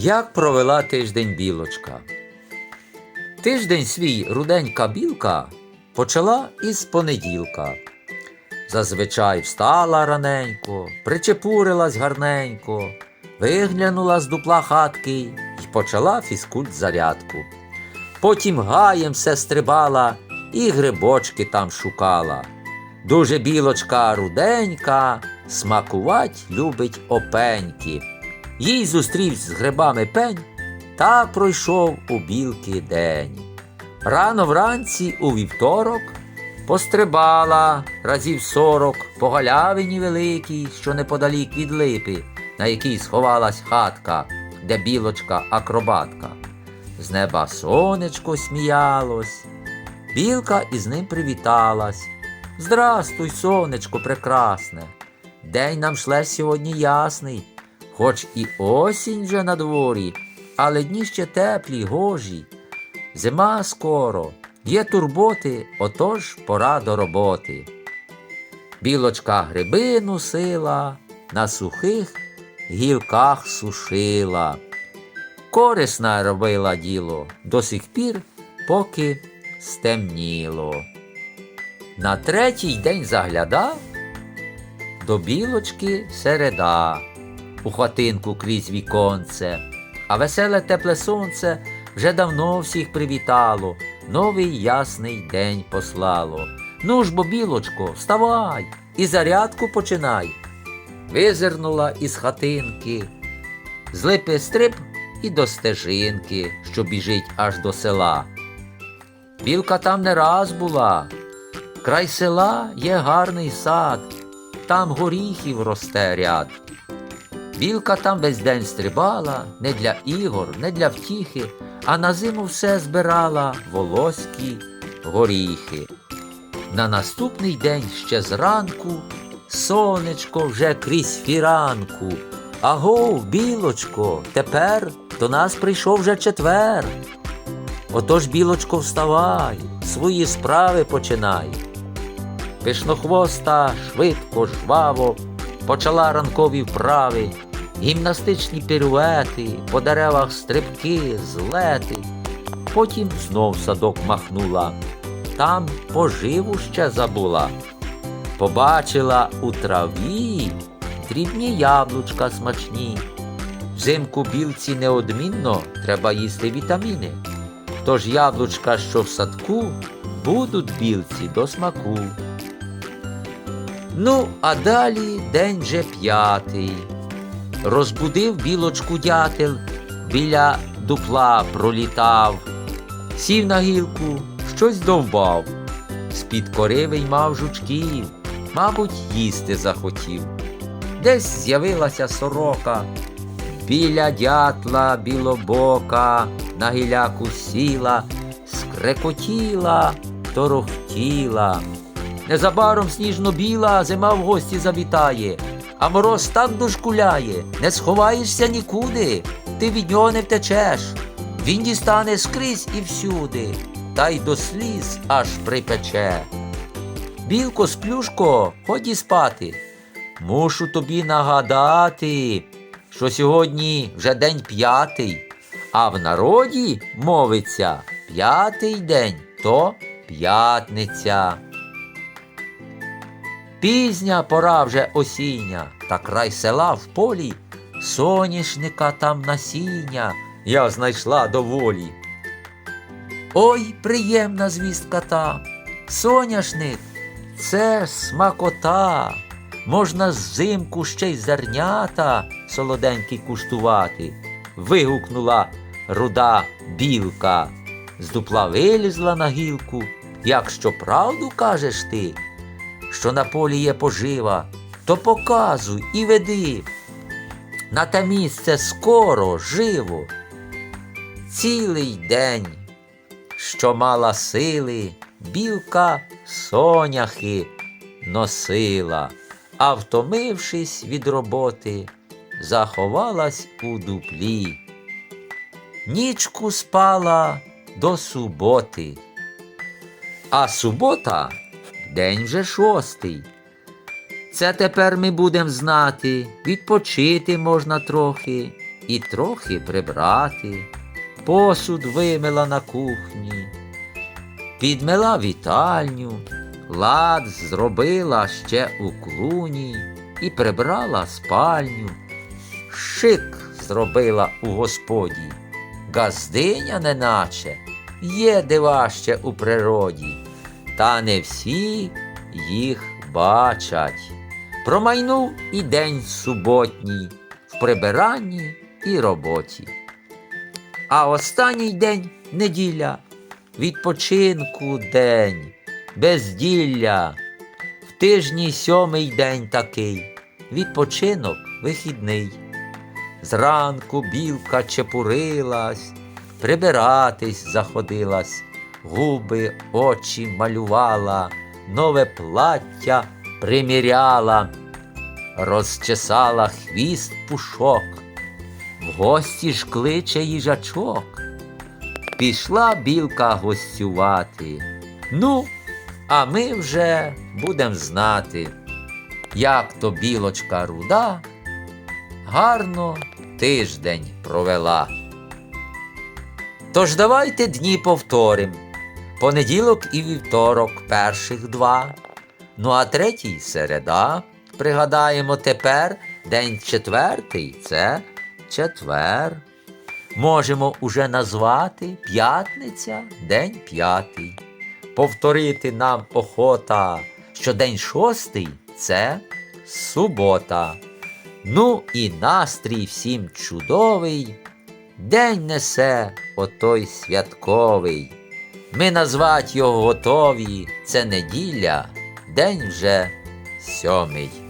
Як провела тиждень білочка? Тиждень свій руденька білка почала із понеділка. Зазвичай встала раненько, причепурилась гарненько, виглянула з дупла хатки й почала фізкульт зарядку. Потім гаєм все стрибала і грибочки там шукала. Дуже білочка руденька, смакувать любить опеньки. Їй зустрівсь з грибами пень, так пройшов у білки день. Рано вранці у вівторок пострибала разів сорок по галявині великій, що неподалік від липи, на якій сховалась хатка, де білочка акробатка. З неба сонечко сміялось, білка із ним привіталась. Здрастуй, сонечко прекрасне. День нам шле сьогодні ясний, хоч і осінь вже на дворі, але дні ще теплі, гожі. Зима скоро, є турботи, отож пора до роботи. Білочка гриби носила, на сухих гілках сушила. Корисна робила діло до сих пір, поки стемніло. На третій день заглядав до білочки середа, у хатинку крізь віконце, а веселе тепле сонце вже давно всіх привітало, новий ясний день послало. Ну ж бо, білочко, вставай і зарядку починай. Визирнула із хатинки, з липи стриб і до стежинки, що біжить аж до села. Білка там не раз була. Край села є гарний сад, там горіхів росте ряд. Білка там весь день стрибала, не для ігор, не для втіхи, а на зиму все збирала волоські горіхи. На наступний день ще зранку сонечко вже крізь фіранку. Агов, білочко, тепер до нас прийшов вже четвер. Отож, білочко, вставай, свої справи починай. Пишнохвоста швидко, жваво почала ранкові вправи, гімнастичні піруети, по деревах стрибки, злети. Потім знов садок махнула, там поживу ще забула. Побачила у траві дрібні яблучка смачні. Взимку білці неодмінно треба їсти вітаміни. Тож яблучка, що в садку, будуть білці до смаку. Ну, а далі день вже п'ятий. Розбудив білочку дятел, біля дупла пролітав, сів на гілку, щось довбав. З-під кори виймав жучків, мабуть, їсти захотів. Десь з'явилася сорока, біля дятла білобока, на гіляку сіла, скрекотіла, торохтіла. Незабаром сніжно-біла зима в гості завітає, а мороз так дошкуляє, не сховаєшся нікуди, ти від нього не втечеш. Він дістане скрізь і всюди, та й до сліз аж припече. Білко, сплюшко, ході спати. Мушу тобі нагадати, що сьогодні вже день п'ятий, а в народі мовиться п'ятий день то п'ятниця. Пізня пора вже осіння, та край села в полі, соняшника там насіння я знайшла доволі. Ой, приємна звістка та, соняшник, це смакота. Можна взимку ще й зернята солоденькі куштувати. Вигукнула руда білка, з дупла вилізла на гілку. Якщо правду кажеш ти, що на полі є пожива, то показуй і веди. На те місце скоро, живо. Цілий день, що мала сили, білка соняхи носила, а втомившись від роботи, заховалась у дуплі. Нічку спала до суботи. А субота день вже шостий. Це тепер ми будемо знати, відпочити можна трохи, і трохи прибрати, посуд вимила на кухні, підмела вітальню, лад зробила ще у клуні і прибрала спальню. Шик зробила у господі, газдиня неначе є дива ще у природі, та не всі їх бачать. Промайнув і день суботній в прибиранні і роботі. А останній день неділя, відпочинку день, безділля. В тижні сьомий день такий, відпочинок вихідний. Зранку білка чепурилась, прибиратись заходилась, губи, очі малювала, нове плаття приміряла, розчесала хвіст пушок, в гості ж кличе їжачок. Пішла білка гостювати. Ну, а ми вже будем знати, як то білочка руда гарно тиждень провела. Тож давайте дні повторим. Понеділок і вівторок перших два. Ну а третій середа. Пригадаємо тепер день четвертий це четвер. Можемо уже назвати п'ятниця, день п'ятий. Повторити нам охота, що день шостий це субота. Ну і настрій всім чудовий, день несе отой святковий. Ми назвать його готові, це неділя, день вже сьомий.